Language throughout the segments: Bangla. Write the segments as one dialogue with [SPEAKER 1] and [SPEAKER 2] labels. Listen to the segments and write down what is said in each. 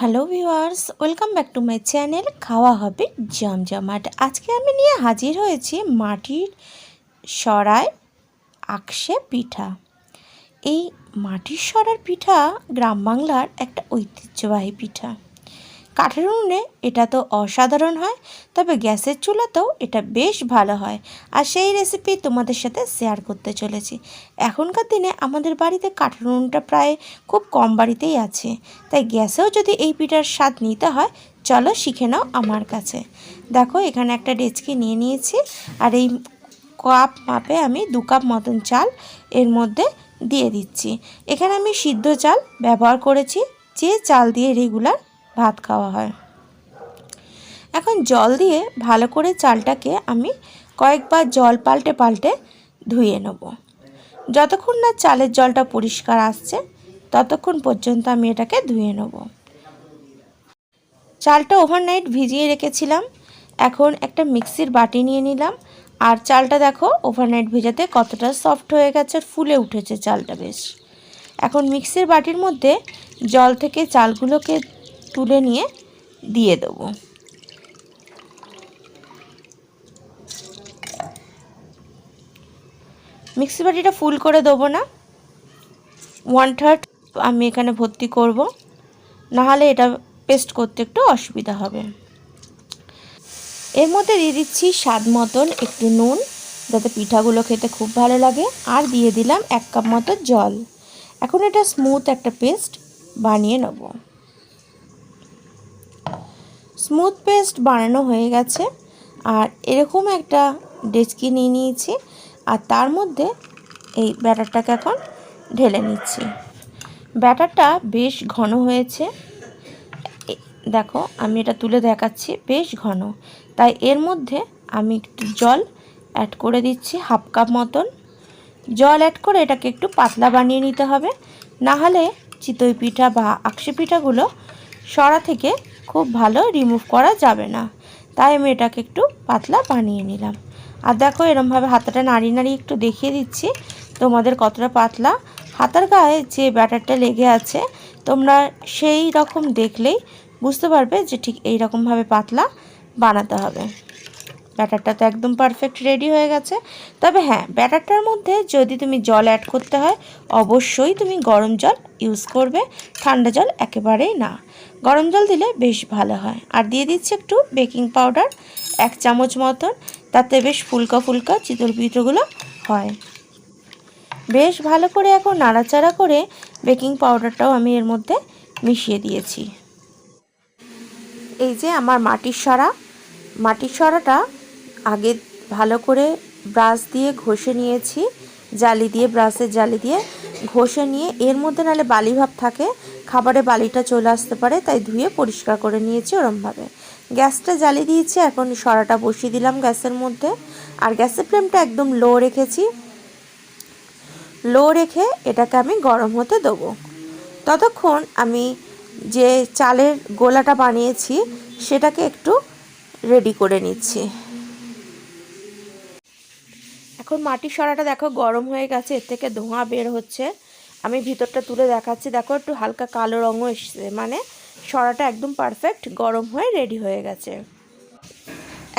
[SPEAKER 1] Hello viewers welcome back to my channel খাওয়া হবে জমজমাট আজকে আমি নিয়ে হাজির হয়েছি মাটির সরায় আকশে পিঠা। এই মাটির সরার পিঠা গ্রাম বাংলার একটা ঐতিহ্যবাহী পিঠা। কাঠের উনুনে এটা তো অসাধারণ হয়, তবে গ্যাসের চুলাতেও এটা বেশ ভালো হয়। আর সেই রেসিপি তোমাদের সাথে শেয়ার করতে চলেছি। এখনকার দিনে আমাদের বাড়িতে কাঠের উনুনটা প্রায় খুব কম বাড়িতেই আছে। তাই গ্যাসেও যদি এই পিঠার স্বাদ নিতে হয়, চলো শিখে নাও আমার কাছে। দেখো, এখানে একটা ডেচকি নিয়ে নিয়েছি, আর এই কাপ মাপে আমি দু কাপ মতন চাল এর মধ্যে দিয়ে দিচ্ছি। এখানে আমি সিদ্ধ চাল ব্যবহার করেছি, যে চাল দিয়ে রেগুলার ভাত খাওয়া হয়। এখন জল দিয়ে ভালো করে চালটাকে আমি কয়েকবার জল পাল্টে পাল্টে ধুয়ে নেব। যতক্ষণ না চালের জলটা পরিষ্কার আসছে, ততক্ষণ পর্যন্ত আমি এটাকে ধুয়ে নেব। চালটা ওভারনাইট ভিজিয়ে রেখেছিলাম। এখন একটা মিক্সির বাটি নিয়ে নিলাম। আর চালটা দেখো ওভারনাইট ভেজাতে কতটা সফট হয়ে গেছে, ফুলে উঠেছে চালটা বেশ। এখন মিক্সির বাটির মধ্যে জল থেকে চালগুলোকে তুলে নিয়ে দিয়ে দেবো। মিক্সি বাটিটা ফুল করে দেবো না। ওয়ান থার্ড আমি এখানে ভর্তি করব। নাহলে এটা পেস্ট করতে একটু অসুবিধা হবে। এর মধ্যে দিয়ে দিচ্ছি স্বাদ মতন একটু নুন, যাতে পিঠাগুলো খেতে খুব ভালো লাগে। আর দিয়ে দিলাম এক কাপ মতো জল। এখন এটা স্মুথ একটা পেস্ট বানিয়ে নেব। স্মুথ পেস্ট বানানো হয়ে গেছে। আর এরকম একটা ডেচকি নিয়ে নিয়েছি। আর তার মধ্যে এই ব্যাটারটাকে এখন ঢেলে নিচ্ছি। ব্যাটারটা বেশ ঘন হয়েছে। দেখো, আমি এটা তুলে দেখাচ্ছি, বেশ ঘন। তাই এর মধ্যে আমি একটু জল অ্যাড করে দিচ্ছি হাফ কাপ মতন। জল অ্যাড করে এটাকে একটু পাতলা বানিয়ে নিতে হবে। না হলে চিতই পিঠা বা আকশি পিঠাগুলো সরা থেকে খুব ভালো রিমুভ করা যাবে না। তাই আমি এটাকে একটু পাতলা বানিয়ে নিলাম। আর দেখো এরমভাবে হাতাটা নাড়িয়ে নাড়িয়ে একটু দেখিয়ে দিচ্ছি, তোমাদের কতটা পাতলা। হাতার গায়ে যে ব্যাটারটা লেগে আছে, তোমরা সেই রকম দেখলেই বুঝতে পারবে যে ঠিক এই রকমভাবে পাতলা বানাতে হবে। ব্যাটারটা তো একদম পারফেক্ট রেডি হয়ে গেছে। তবে হ্যাঁ ব্যাটারটার মধ্যে যদি তুমি জল অ্যাড করতে হয়, অবশ্যই তুমি গরম জল ইউজ করবে, ঠান্ডা জল একেবারেই না। গরম জল দিলে বেশ ভালো হয়। আর দিয়ে দিচ্ছি একটু বেকিং পাউডার এক চামচ মতন, তাতে বেশ ফুলকা ফুলকা চিতল পিঠোগুলো হয়। বেশ ভালো করে এখন নাড়াচাড়া করে বেকিং পাউডারটাও আমি এর মধ্যে মিশিয়ে দিয়েছি। এই যে আমার মাটির সরা মাটির সরাটা আগে ভালো করে ব্রাশ দিয়ে ঘষে নিয়েছি, জালি দিয়ে, ব্রাশের জালি দিয়ে ঘষে নিয়ে, এর মধ্যে নাহলে বালি ভাব থাকে, খাবারে বালিটা চলে আসতে পারে, তাই ধুয়ে পরিষ্কার করে নিয়েছি ওরমভাবে। গ্যাসটা জ্বালিয়ে দিয়েছি, এখন সরাটা বসিয়ে দিলাম গ্যাসের মধ্যে, আর গ্যাসের ফ্লেমটা একদম লো রেখেছি। লো রেখে এটাকে আমি গরম হতে দেবো। ততক্ষণ আমি যে চালের গোলাটা বানিয়েছি, সেটাকে একটু রেডি করে নিচ্ছি। এখন মাটির সরাটা দেখো গরম হয়ে গেছে, এর থেকে ধোঁয়া বের হচ্ছে। আমি ভিতরটা তুলে দেখাচ্ছি, দেখো একটু হালকা কালো রঙও এসছে মানে সরাটা একদম পারফেক্ট গরম হয়ে রেডি হয়ে গেছে।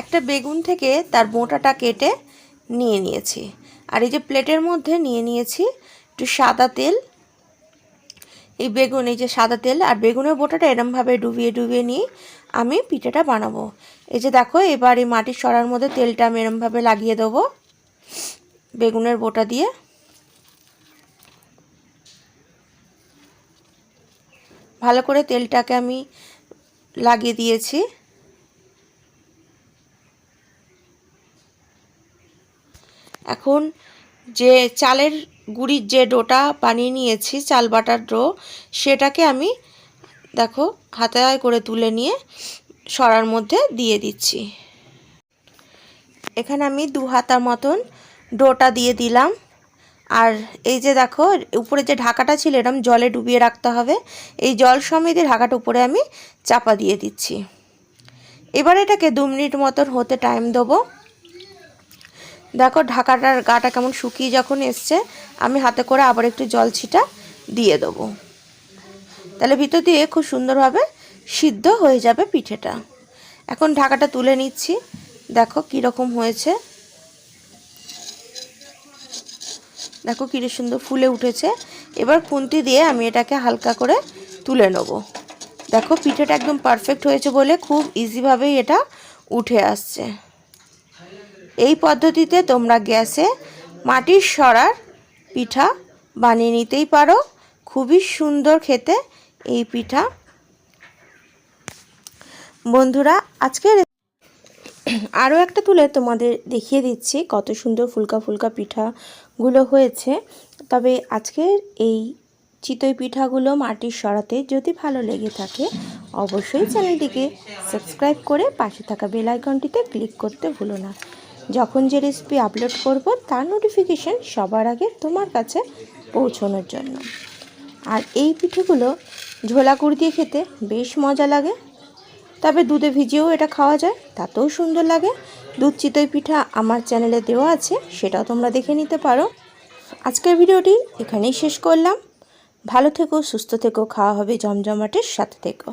[SPEAKER 1] একটা বেগুন থেকে তার বোঁটাটা কেটে নিয়ে নিয়েছি। আর এই যে প্লেটের মধ্যে নিয়ে নিয়েছি একটু সাদা তেল। এই বেগুন, এই যে সাদা তেল আর বেগুনের বোটাটা এরমভাবে ডুবিয়ে ডুবিয়ে নিয়ে আমি পিঠেটা বানাবো। এই যে দেখো, এবার এই মাটির সরার মধ্যে তেলটা আমি এরমভাবে লাগিয়ে দেবো। বেগুনের বোটা দিয়ে। ভালো করে তেলটাকে আমি লাগিয়ে দিয়েছি। এখন যে চালের গুঁড়ির যে ডোটা বানিয়ে নিয়েছি, চাল বাটার ডো, সেটাকে আমি দেখো হাতে করে তুলে নিয়ে সরার মধ্যে দিয়ে দিচ্ছি। এখানে আমি দু হাতার মতন ডোটা দিয়ে দিলাম। আর এই যে দেখো, উপরে যে ঢাকাটা ছিল এরকম জলে ডুবিয়ে রাখতে হবে। এই জল সমেতে ঢাকাটা উপরে আমি চাপা দিয়ে দিচ্ছি। এবার এটাকে দু মিনিট মতন হতে টাইম দেবো। দেখো, ঢাকাটার গাটা কেমন শুকিয়ে যখন এসছে, আমি হাতে করে আবার একটু জল ছিটা দিয়ে দেবো। তাহলে ভিতর দিয়ে খুব সুন্দরভাবে সিদ্ধ হয়ে যাবে পিঠেটা। এখন ঢাকাটা তুলে নিচ্ছি। দেখো, কীরকম হয়েছে। দেখো কী সুন্দর ফুলে উঠেছে। এবার খুন্তি দিয়ে আমি এটাকে হালকা করে তুলে নেব। দেখো পিঠেটা একদম পারফেক্ট হয়েছে বলে খুব ইজিভাবেই এটা উঠে আসছে। এই পদ্ধতিতে তোমরা গ্যাসে মাটির সরার পিঠা বানিয়ে নিতেই পারো। খুবই সুন্দর খেতে এই পিঠা। বন্ধুরা, আজকের আরও একটা তুলে তোমাদের দেখিয়ে দিচ্ছি কত সুন্দর ফুলকা ফুলকা পিঠাগুলো হয়েছে। তবে আজকের এই চিতই পিঠাগুলো মাটির সরাতে যদি ভালো লেগে থাকে, অবশ্যই চ্যানেলটিকে সাবস্ক্রাইব করে পাশে থাকা বেল আইকনটিতে ক্লিক করতে ভুলো না। যখন যে রেসিপি আপলোড করব, তার নোটিফিকেশান সবার আগে তোমার কাছে পৌঁছানোর জন্য। আর এই পিঠেগুলো ঝোলা গুড় দিয়ে খেতে বেশ মজা লাগে। তবে দুধে ভিজিয়েও এটা খাওয়া যায়, তাতেও সুন্দর লাগে। দুধ চিতই পিঠা আমার চ্যানেলে দেওয়া আছে, সেটাও তোমরা দেখে নিতে পারো। আজকের ভিডিওটি এখানেই শেষ করলাম। ভালো থেকো, সুস্থ থেকো, খাওয়া হবে জমজমাটের সাথে থেকো।